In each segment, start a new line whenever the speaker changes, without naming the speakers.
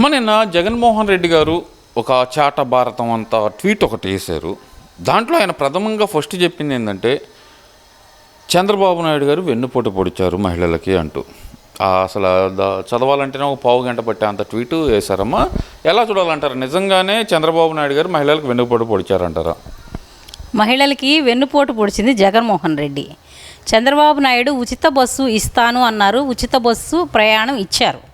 మన నిన్న జగన్మోహన్ రెడ్డి గారు ఒక చాట భారతం అంతా ట్వీట్ ఒకటి వేశారు. దాంట్లో ఆయన ప్రథమంగా ఫస్ట్ చెప్పింది ఏంటంటే చంద్రబాబు నాయుడు గారు వెన్నుపోటు పొడిచారు మహిళలకి అంటూ. అసలు చదవాలంటేనే ఒక పావు గంట పట్టే అంత ట్వీట్ వేశారమ్మా. ఎలా చూడాలంటారు? నిజంగానే చంద్రబాబు నాయుడు గారు మహిళలకు వెన్నుపోటు పొడిచారంటారా?
మహిళలకి వెన్నుపోటు పొడిచింది జగన్మోహన్ రెడ్డి. చంద్రబాబు నాయుడు ఉచిత బస్సు ఇస్తాను అన్నారు. ఉచిత బస్సు ప్రయాణం ఇచ్చారు.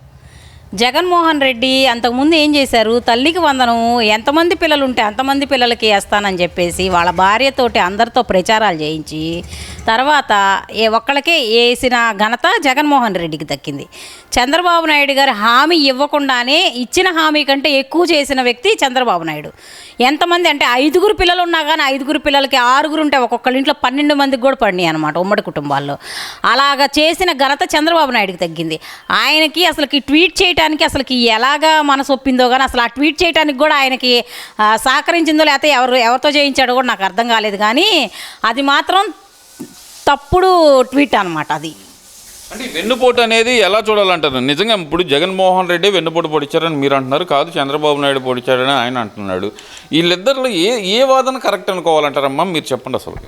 జగన్మోహన్ రెడ్డి అంతకుముందు ఏం చేశారు? తల్లికి వందనం ఎంతమంది పిల్లలు ఉంటే అంతమంది పిల్లలకి వేస్తానని చెప్పేసి వాళ్ళ భార్యతోటి అందరితో ప్రచారాలు చేయించి తర్వాత ఏ ఒక్కళ్ళకే వేసిన ఘనత జగన్మోహన్ రెడ్డికి దక్కింది. చంద్రబాబు నాయుడు గారు హామీ ఇవ్వకుండానే ఇచ్చిన హామీ కంటే ఎక్కువ చేసిన వ్యక్తి చంద్రబాబు నాయుడు. ఎంతమంది అంటే ఐదుగురు పిల్లలు ఉన్నా కానీ ఐదుగురు పిల్లలకి ఆరుగురు ఉంటే ఒక్కొక్కళ్ళ ఇంట్లో పన్నెండు మందికి కూడా పడినాయి అనమాట ఉమ్మడి కుటుంబాల్లో. అలాగా చేసిన ఘనత చంద్రబాబు నాయుడుకి తగ్గింది. ఆయనకి అసలుకి ట్వీట్ చేయటానికి అసలుకి ఎలాగా మనసు ఒప్పిందో కానీ అసలు ఆ ట్వీట్ చేయడానికి కూడా ఆయనకి సహకరించిందో లేకపోతే ఎవరు ఎవరితో చేయించాడో కూడా నాకు అర్థం కాలేదు కానీ అది మాత్రం తప్పుడు ట్వీట్ అనమాట అది.
అంటే వెన్నుపోటు అనేది ఎలా చూడాలంటారు? నిజంగా ఇప్పుడు జగన్మోహన్ రెడ్డి వెన్నుపోటు పొడిచారని మీరు అంటున్నారు కాదు చంద్రబాబు నాయుడు పొడిచాడని ఆయన అంటున్నాడు. వీళ్ళిద్దరిలో ఏ ఏ వాదన కరెక్ట్ అనుకోవాలంటారమ్మా? మీరు చెప్పండి అసలు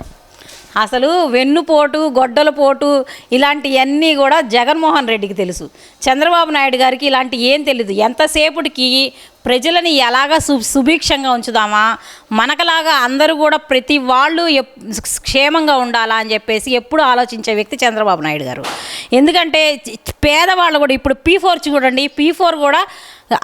అసలు వెన్నుపోటు గొడ్డల పోటు ఇలాంటివన్నీ కూడా జగన్మోహన్ రెడ్డికి తెలుసు. చంద్రబాబు నాయుడు గారికి ఇలాంటి ఏం తెలియదు ఎంతసేపటికి ప్రజలని ఎలాగా సు సుభిక్షంగా ఉంచుదామా? మనకలాగా అందరూ కూడా ప్రతి వాళ్ళు ఎప్- క్షేమంగా ఉండాలా అని చెప్పేసి ఎప్పుడు ఆలోచించే వ్యక్తి చంద్రబాబు నాయుడు గారు. ఎందుకంటే పేదవాళ్ళు కూడా ఇప్పుడు పీ ఫోర్ చూడండి పీ ఫోర్ కూడా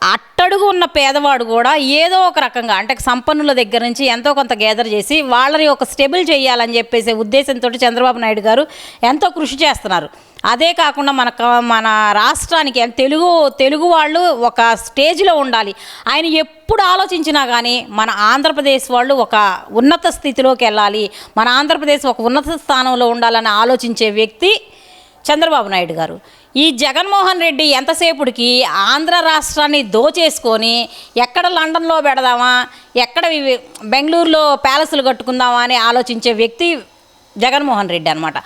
అట్టడుగు ఉన్న పేదవాడు కూడా ఏదో ఒక రకంగా అంటే సంపన్నుల దగ్గర నుంచి ఎంతో కొంత గ్యాదర్ చేసి వాళ్ళని ఒక స్టెబుల్ చేయాలని చెప్పేసి ఉద్దేశంతో చంద్రబాబు నాయుడు గారు ఎంతో కృషి చేస్తున్నారు. అదే కాకుండా మన మన రాష్ట్రానికి తెలుగు తెలుగు వాళ్ళు ఒక స్టేజ్లో ఉండాలి. ఆయన ఎప్పుడు ఆలోచించినా కానీ మన ఆంధ్రప్రదేశ్ వాళ్ళు ఒక ఉన్నత స్థితిలోకి వెళ్ళాలి. మన ఆంధ్రప్రదేశ్ ఒక ఉన్నత స్థానంలో ఉండాలని ఆలోచించే వ్యక్తి చంద్రబాబు నాయుడు గారు. ఈ జగన్మోహన్ రెడ్డి ఎంతసేపుడికి ఆంధ్ర రాష్ట్రాన్ని దోచేసుకొని ఎక్కడ లండన్లో పెడదామా ఎక్కడ బెంగళూరులో ప్యాలెస్లు కట్టుకుందామా అని ఆలోచించే వ్యక్తి జగన్మోహన్ రెడ్డి అనమాట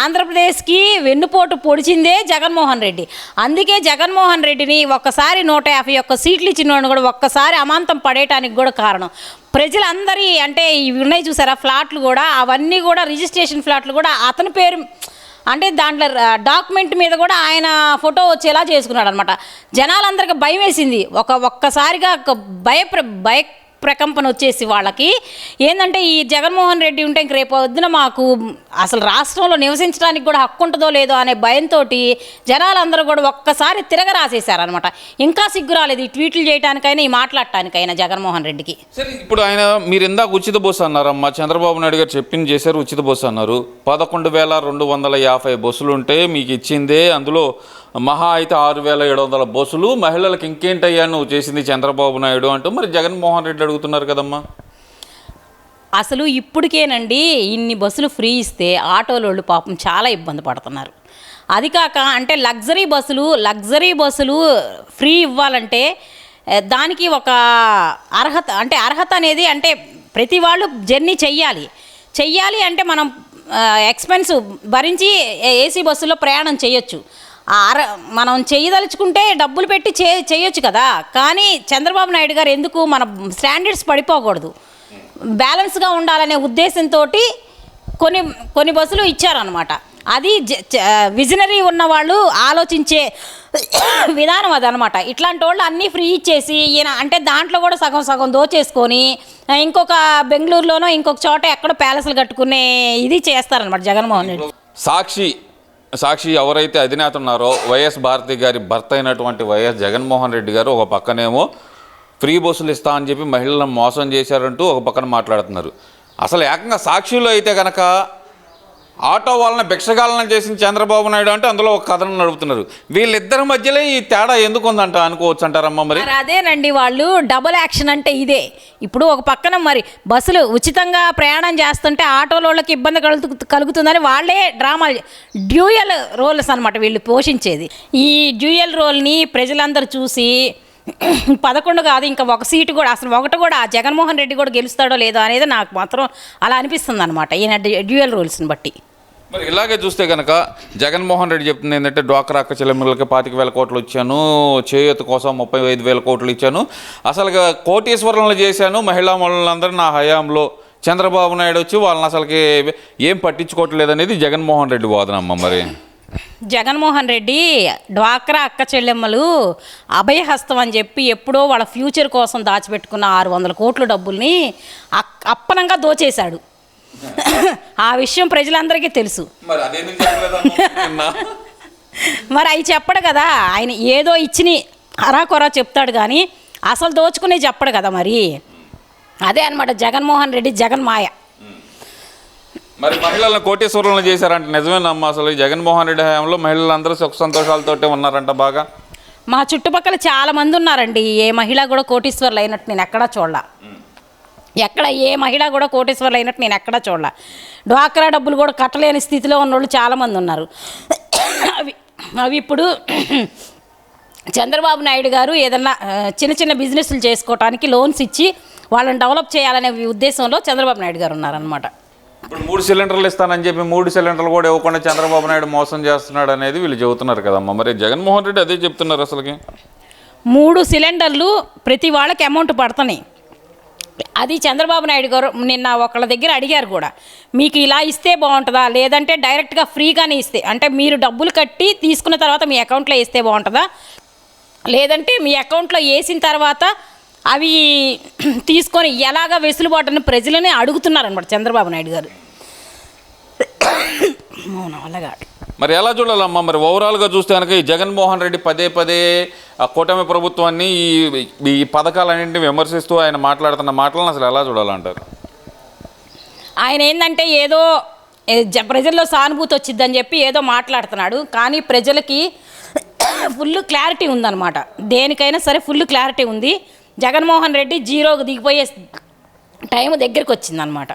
ఆంధ్రప్రదేశ్కి వెన్నుపోటు పొడిచిందే జగన్మోహన్ రెడ్డి. అందుకే జగన్మోహన్ రెడ్డిని ఒక్కసారి నూట యాభై ఒక్క సీట్లు ఇచ్చినోడు కూడా ఒక్కసారి అమాంతం పడేయటానికి కూడా కారణం. ప్రజలందరి అంటే ఇవి ఉన్నాయి చూసారా ఫ్లాట్లు కూడా అవన్నీ కూడా రిజిస్ట్రేషన్ ఫ్లాట్లు కూడా అతని పేరు అంటే దాంట్లో డాక్యుమెంట్ మీద కూడా ఆయన ఫోటో వచ్చేలా చేసుకున్నాడు అనమాట జనాలందరికీ భయం వేసింది ఒక ఒక్కసారిగా ఒక భయ భయ ప్రకంపన వచ్చేసి వాళ్ళకి. ఏంటంటే ఈ జగన్మోహన్ రెడ్డి ఉంటే ఇంక రేపు పొద్దున మాకు అసలు రాష్ట్రంలో నివసించడానికి కూడా హక్కు ఉంటుందో లేదో అనే భయంతో జనాలందరూ కూడా ఒక్కసారి తిరగరాసేశారనమాట ఇంకా సిగ్గు రాలేదు ఈ ట్వీట్లు చేయడానికైనా ఈ మాట్లాడటానికైనా జగన్మోహన్ రెడ్డికి.
సరే ఇప్పుడు ఆయన మీరు ఇందాక ఉచిత బస్సు అన్నారమ్మా చంద్రబాబు నాయుడు గారు చెప్పింది చేశారు ఉచిత బస్సు అన్నారు. పదకొండు వేల రెండు వందల యాభై బస్సులు ఉంటే మీకు ఇచ్చిందే అందులో మహా అయితే ఆరు వేల ఏడు వందల బస్సులు మహిళలకు ఇంకేంటయ్యా నువ్వు చేసింది చంద్రబాబు నాయుడు అంటూ మరి జగన్మోహన్ రెడ్డి అడుగుతున్నారు కదమ్మా.
అసలు ఇప్పటికేనండి ఇన్ని బస్సులు ఫ్రీ ఇస్తే ఆటోలోళ్ళు పాపం చాలా ఇబ్బంది పడుతున్నారు. అది కాక అంటే లగ్జరీ బస్సులు లగ్జరీ బస్సులు ఫ్రీ ఇవ్వాలంటే దానికి ఒక అర్హత అంటే అర్హత అనేది అంటే ప్రతి వాళ్ళు జర్నీ చెయ్యాలి. చెయ్యాలి అంటే మనం ఎక్స్పెన్స్ భరించి ఏసీ బస్సులో ప్రయాణం చేయొచ్చు. ఆర మనం చేయదలుచుకుంటే డబ్బులు పెట్టి చే చేయొచ్చు కదా. కానీ చంద్రబాబు నాయుడు గారు ఎందుకు మన స్టాండర్డ్స్ పడిపోకూడదు. బ్యాలెన్స్గా ఉండాలనే ఉద్దేశంతో కొన్ని కొన్ని బస్సులు ఇచ్చారనమాట అది విజనరీ ఉన్న వాళ్ళు ఆలోచించే విధానం అదనమాట ఇట్లాంటి వాళ్ళు అన్నీ ఫ్రీ ఇచ్చేసి ఈయన అంటే దాంట్లో కూడా సగం సగం దోచేసుకొని ఇంకొక బెంగళూరులోనో ఇంకొక చోట ఎక్కడో ప్యాలెస్లు కట్టుకునే ఇది చేస్తారనమాట జగన్మోహన్ రెడ్డి.
సాక్షి సాక్షి ఎవరైతే అధినేత ఉన్నారో వైఎస్ భారతి గారి భర్త అయినటువంటి వైఎస్ జగన్మోహన్ రెడ్డి గారు ఒక పక్కనేమో ఫ్రీ బస్సులు ఇస్తా అని చెప్పి మహిళలను మోసం చేశారంటూ ఒక పక్కన మాట్లాడుతున్నారు. అసలు ఏకంగా సాక్షిలో అయితే కనుక ఆటో వాళ్ళని భిక్షగాలన చేసిన చంద్రబాబు నాయుడు అంటే అందులో ఒక కథను నడుపుతున్నారు. వీళ్ళిద్దరి మధ్యలో ఈ తేడా ఎందుకు ఉందంట అనుకోవచ్చు అంటారమ్మా మరి
అదేనండి వాళ్ళు డబుల్ యాక్షన్ అంటే ఇదే. ఇప్పుడు ఒక పక్కన మరి బస్సులు ఉచితంగా ప్రయాణం చేస్తుంటే ఆటోల వాళ్ళకి ఇబ్బంది కలుగు కలుగుతుందని వాళ్ళే డ్రామా డ్యూయల్ రోల్స్ అనమాట వీళ్ళు పోషించేది. ఈ డ్యూయల్ రోల్ని ప్రజలందరూ చూసి పదకొండు కాదు ఇంకా ఒక సీటు కూడా అసలు ఒకటి కూడా ఆ జగన్మోహన్ రెడ్డి కూడా గెలుస్తాడో లేదో అనేది నాకు మాత్రం అలా అనిపిస్తుంది అనమాట ఈయన డ్యూయల్ రోల్స్ని బట్టి.
మరి ఇలాగే చూస్తే కనుక జగన్మోహన్ రెడ్డి చెప్తుంది ఏంటంటే డ్వాక్రా అక్క చెల్లెమ్మలకి పాతిక వేల కోట్లు ఇచ్చాను చేయూత కోసం ముప్పై ఐదు వేల కోట్లు ఇచ్చాను. అసలుగా కోటీశ్వరంలో చేశాను మహిళా మనులందరూ నా హయాంలో. చంద్రబాబు నాయుడు వచ్చి వాళ్ళని అసలుకి ఏం పట్టించుకోవట్లేదు అనేది జగన్మోహన్ రెడ్డి వాదనమ్మ మరి.
జగన్మోహన్ రెడ్డి డ్వాక్రా అక్క చెల్లెమ్మలు అభయహస్తం అని చెప్పి ఎప్పుడో వాళ్ళ ఫ్యూచర్ కోసం దాచిపెట్టుకున్న ఆరు వందల కోట్ల డబ్బుల్ని అక్- అప్పనంగా దోచేశాడు. ఆ విషయం ప్రజలందరికీ తెలుసు.
మరి
అవి చెప్పడు కదా ఆయన ఏదో ఇచ్చిని అరాకొరా చెప్తాడు కానీ అసలు దోచుకునే చెప్పడు కదా మరి. అదే అనమాట జగన్మోహన్ రెడ్డి జగన్ మాయ.
మరి మహిళలను కోటేశ్వరులను చేశారంట నిజమేనమ్మా అసలు ఈ జగన్మోహన్ రెడ్డి హయాంలో మహిళలందరూ సుఖ సంతోషాలతోటే ఉన్నారంట బాగా.
మా చుట్టుపక్కల చాలా మంది ఉన్నారండి. ఏ మహిళ కూడా కోటీశ్వర్లు అయినట్టు నేను ఎక్కడా చూడలా. ఎక్కడ ఏ మహిళ కూడా కోటీశ్వర్లు అయినట్టు నేను ఎక్కడా చూడలా. డ్వాక్రా డబ్బులు కూడా కట్టలేని స్థితిలో ఉన్నోళ్ళు చాలామంది ఉన్నారు. అవి అవి ఇప్పుడు చంద్రబాబు నాయుడు గారు ఏదన్నా చిన్న చిన్న బిజినెస్లు చేసుకోవడానికి లోన్స్ ఇచ్చి వాళ్ళని డెవలప్ చేయాలనే ఉద్దేశంలో చంద్రబాబు నాయుడు గారు ఉన్నారనమాట
ఇప్పుడు మూడు సిలిండర్లు ఇస్తానని చెప్పి మూడు సిలిండర్లు కూడా ఇవ్వకుండా చంద్రబాబు నాయుడు మోసం చేస్తున్నాడు అనేది వీళ్ళు చెబుతున్నారు కదమ్మా. మరి జగన్మోహన్ రెడ్డి అదే చెప్తున్నారు అసలుకి.
మూడు సిలిండర్లు ప్రతి వాళ్ళకి అమౌంట్ పడుతున్నాయి. అది చంద్రబాబు నాయుడు గారు నిన్న ఒకళ్ళ దగ్గర అడిగారు కూడా. మీకు ఇలా ఇస్తే బాగుంటుందా? లేదంటే డైరెక్ట్గా ఫ్రీగానే ఇస్తే. అంటే మీరు డబ్బులు కట్టి తీసుకున్న తర్వాత మీ అకౌంట్లో వేస్తే బాగుంటుందా? లేదంటే మీ అకౌంట్లో వేసిన తర్వాత అవి తీసుకొని ఎలాగ వెసులుబాటుని ప్రజలని అడుగుతున్నారు అనమాట చంద్రబాబు నాయుడు గారు. అలాగా?
మరి ఎలా చూడాలమ్మా? మరి ఓవరాల్గా చూస్తే కనుక ఈ జగన్మోహన్ రెడ్డి పదే పదే ఆ కూటమి ప్రభుత్వాన్ని ఈ ఈ పథకాలన్నింటినీ విమర్శిస్తూ ఆయన మాట్లాడుతున్న మాటలను అసలు ఎలా చూడాలంటారు?
ఆయన ఏంటంటే ఏదో ప్రజల్లో సానుభూతి వచ్చిద్దని చెప్పి ఏదో మాట్లాడుతున్నాడు. కానీ ప్రజలకి ఫుల్ క్లారిటీ ఉందన్నమాట. దేనికైనా సరే ఫుల్ క్లారిటీ ఉంది. జగన్మోహన్ రెడ్డి జీరోకి దిగిపోయే టైం దగ్గరికి వచ్చిందనమాట.